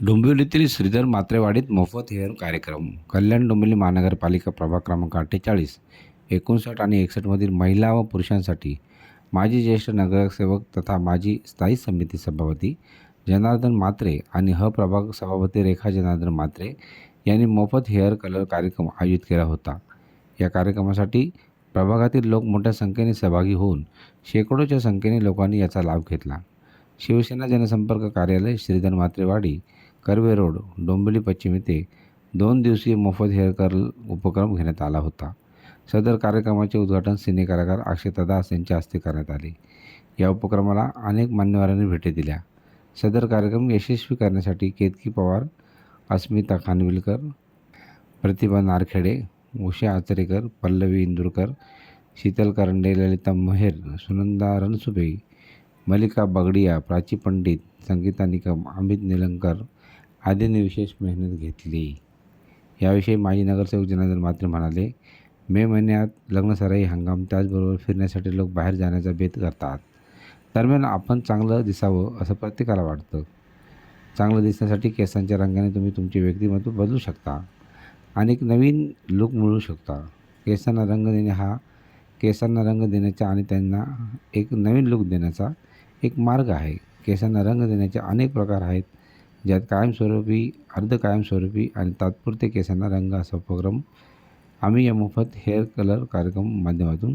डोंबिवलीतील श्रीधर मात्रेवाडीत मोफत हेअर कार्यक्रम. कल्याण डोंबिवली महानगरपालिका प्रभाग क्रमांक अठ्ठेचाळीस एकोणसाठ आणि एकसष्टमधील महिला व पुरुषांसाठी माजी ज्येष्ठ नगरसेवक तथा माजी स्थायी समिती सभापती जनार्दन मात्रे आणि ह प्रभाग सभापती रेखा जनार्दन मात्रे यांनी मोफत हेअर कलर कार्यक्रम आयोजित केला होता. या कार्यक्रमासाठी प्रभागातील लोक मोठ्या संख्येने सहभागी होऊन शेकडोच्या संख्येने लोकांनी याचा लाभ घेतला. शिवसेना जनसंपर्क कार्यालय श्रीधर मात्रेवाडी कर्वे रोड डोंबिवली पश्चिम येथे दोन दिवसीय मोफत हेअर कर्ल उपक्रम घेण्यात आला होता. सदर कार्यक्रमाचे उद्घाटन सिने कलाकार अक्षता दास यांच्या हस्ते करण्यात आले. या उपक्रमाला अनेक मान्यवरांनी भेटी दिल्या. सदर कार्यक्रम यशस्वी करण्यासाठी केतकी पवार अस्मिता खानविलकर प्रतिभा नारखेडे उषा आचरेकर पल्लवी इंदुरकर शीतल करंडे ललिता मोहेर सुनंदा रणसुभे मलिका बगडिया प्राची पंडित संगीता निकम अमित निलंकर आदींनी विशेष मेहनत घेतली. याविषयी माजी नगरसेवक जनार्दन मात्र म्हणाले मे महिन्यात लग्नसराई हंगाम त्याचबरोबर फिरण्यासाठी लोक बाहेर जाण्याचा बेत करतात. दरम्यान आपण चांगलं दिसावं असं प्रत्येकाला वाटतं. चांगलं दिसण्यासाठी केसांच्या रंगाने तुम्ही तुमचे व्यक्तिमत्व बदलू शकता आणि एक नवीन लुक मिळू शकता. केसांना रंग देणे हा केसांना रंग देण्याचा आणि त्यांना एक नवीन लुक देण्याचा एक मार्ग आहे. केसांना रंग देण्याचे अनेक प्रकार आहेत. ज्यात कायमस्वरूपी अर्ध कायमस्वरूपी आणि तात्पुरते केसांना रंग असा उपक्रम आम्ही या मोफत हेअर कलर कार्यक्रम माध्यमातून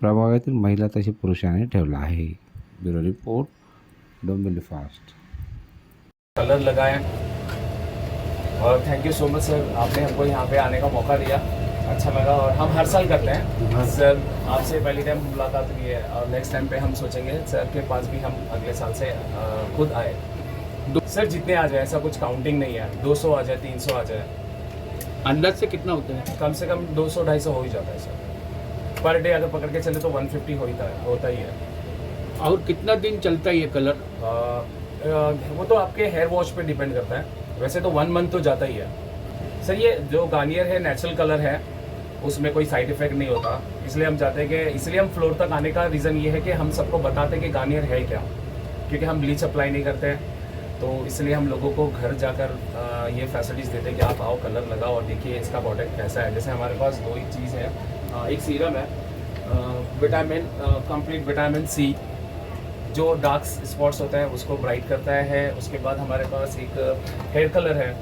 प्रभागातील महिला तसे पुरुषांनी ठेवला आहे bureau report Dombivli fast colour लगाए। और thank you so much sir आपने हमको यहाँ पे आने का मौका दिया। अच्छा लगा। और हम हर साल करते हैं। सर आपसे पहली टाइम मुलाकात हुई है। और नेक्स्ट टाइम पे हम सोचेंगे सर के पास भी हम अगले साल से खुद आए। सर जितने आ जाए ऐसा कुछ काउंटिंग नहीं है। 200 आ जाए 300 आ जाए। अंदाज से कितना होता है? कम से कम 200 ढाई सौ हो ही जाता है सर। पर डे अगर पकड़ के चले तो 150 होता है होता ही है। और कितना दिन चलता है ये कलर? अ, अ, वो तो आपके हेयर वॉश पे डिपेंड करता है। वैसे तो वन मंथ तो जाता ही है। सर ये जो गार्नियर है नेचुरल कलर है उसमें कोई साइड इफ़ेक्ट नहीं होता। इसलिए हम चाहते हैं कि इसलिए हम फ्लोर तक आने का रीज़न ये है कि हम सबको बताते हैं कि गार्नियर है क्या। क्योंकि हम ब्लीच अप्लाई नहीं करते हैं। तो इसलिए हम लोगों को घर जाकर ये फैसिलिटीज़ देते हैं कि आप आओ, कलर लगाओ और देखिए इसका प्रोडक्ट कैसा है। जैसे हमारे पास दो ही चीज़ है। एक सीरम है विटामिन कंप्लीट विटामिन सी जो डार्क स्पॉट्स होते हैं, उसको ब्राइट करता है। उसके बाद हमारे पास एक हेयर कलर है।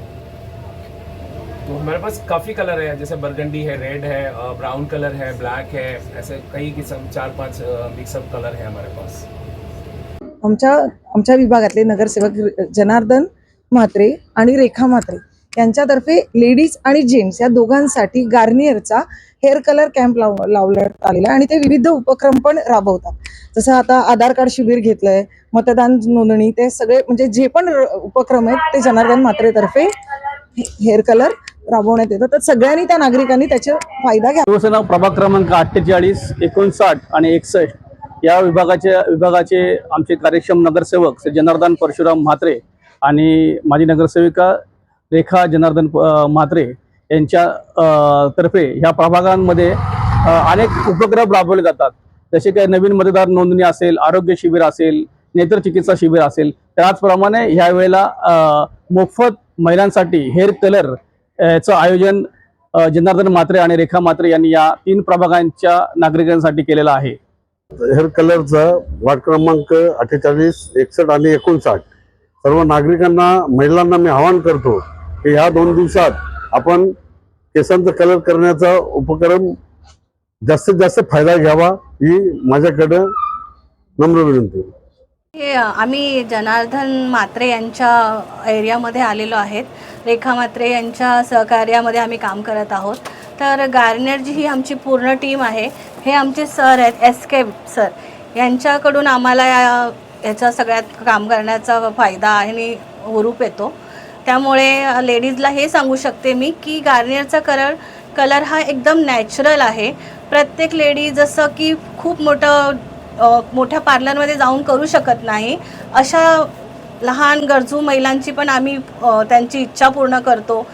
तो हमारे पास काफ़ी कलर है। जैसे बरगंडी है रेड है ब्राउन कलर है ब्लैक है, ऐसे कई किस्म, चार पाँच मिक्सअप कलर है हमारे पास। आमच्या आमच्या विभागातले नगरसेवक जनार्दन म्हात्रे आणि रेखा म्हात्रे यांच्यातर्फे लेडीज आणि जेंट्स या दोघांसाठी गार्नियरचा हेअर कलर कॅम्प लाव लावण्यात आलेला आहे आणि ते विविध उपक्रम पण राबवतात. जसं आता आधार कार्ड शिबिर घेतलंय मतदान नोंदणी ते सगळे म्हणजे जे पण उपक्रम आहेत ते जनार्दन म्हात्रेतर्फे हेअर कलर राबवण्यात येतात. तर सगळ्यांनी त्या नागरिकांनी त्याचा फायदा घ्यावा शिवसेना प्रभाग क्रमांक अठ्ठेचाळीस एकोणसाठ आणि एकसष्ट या विभागाचे विभागाचे आमचे कार्यक्षम नगरसेवक श्री जनार्दन परशुराम म्हात्रे आणि माजी नगरसेविका रेखा जनार्दन म्हात्रे यांच्या तर्फे ह्या प्रभागांमध्ये अनेक उपक्रम राबवले जातात. जसे काही नवीन मतदार नोंदणी असेल आरोग्य शिबिर असेल नेत्रचिकित्सा शिबिर असेल त्याचप्रमाणे ह्या वेळेला मोफत महिलांसाठी हेअर कलर याचं आयोजन जनार्दन म्हात्रे आणि रेखा म्हात्रे यांनी या तीन प्रभागांच्या नागरिकांसाठी केलेलं आहे. हेअर कलरचा वार्ड क्रमांक अठ्ठेचाळीस एकसष्ट आणि एकोणसाठ. सर्व नागरिकांना महिलांना मी आवाहन करतो की ह्या दोन दिवसात आपण केसांचा कलर करण्याचा उपक्रम जास्तीत जास्त फायदा घ्यावा ही माझ्याकडं नम्र विनंती. हे आम्ही जनार्दन मात्रे यांच्या एरियामध्ये आलेलो आहेत. रेखा मात्रे यांच्या सहकार्यामध्ये आम्ही काम करत आहोत. तर गार्नियरची ही आमची पूर्ण टीम आहे. हे आमचे सर आहेत एस के सर. यांच्याकडून आम्हाला या याचा सगळ्यात काम करण्याचा फायदा आणि हुरूप येतो. त्यामुळे लेडीजला हे सांगू शकते मी की गार्नियरचा कलर कलर हा एकदम नॅचरल आहे. प्रत्येक लेडी जसं की खूप मोठं मोठ्या पार्लरमध्ये जाऊन करू शकत नाही. अशा लहान गरजू महिलांची पण आम्ही त्यांची इच्छा पूर्ण करतो.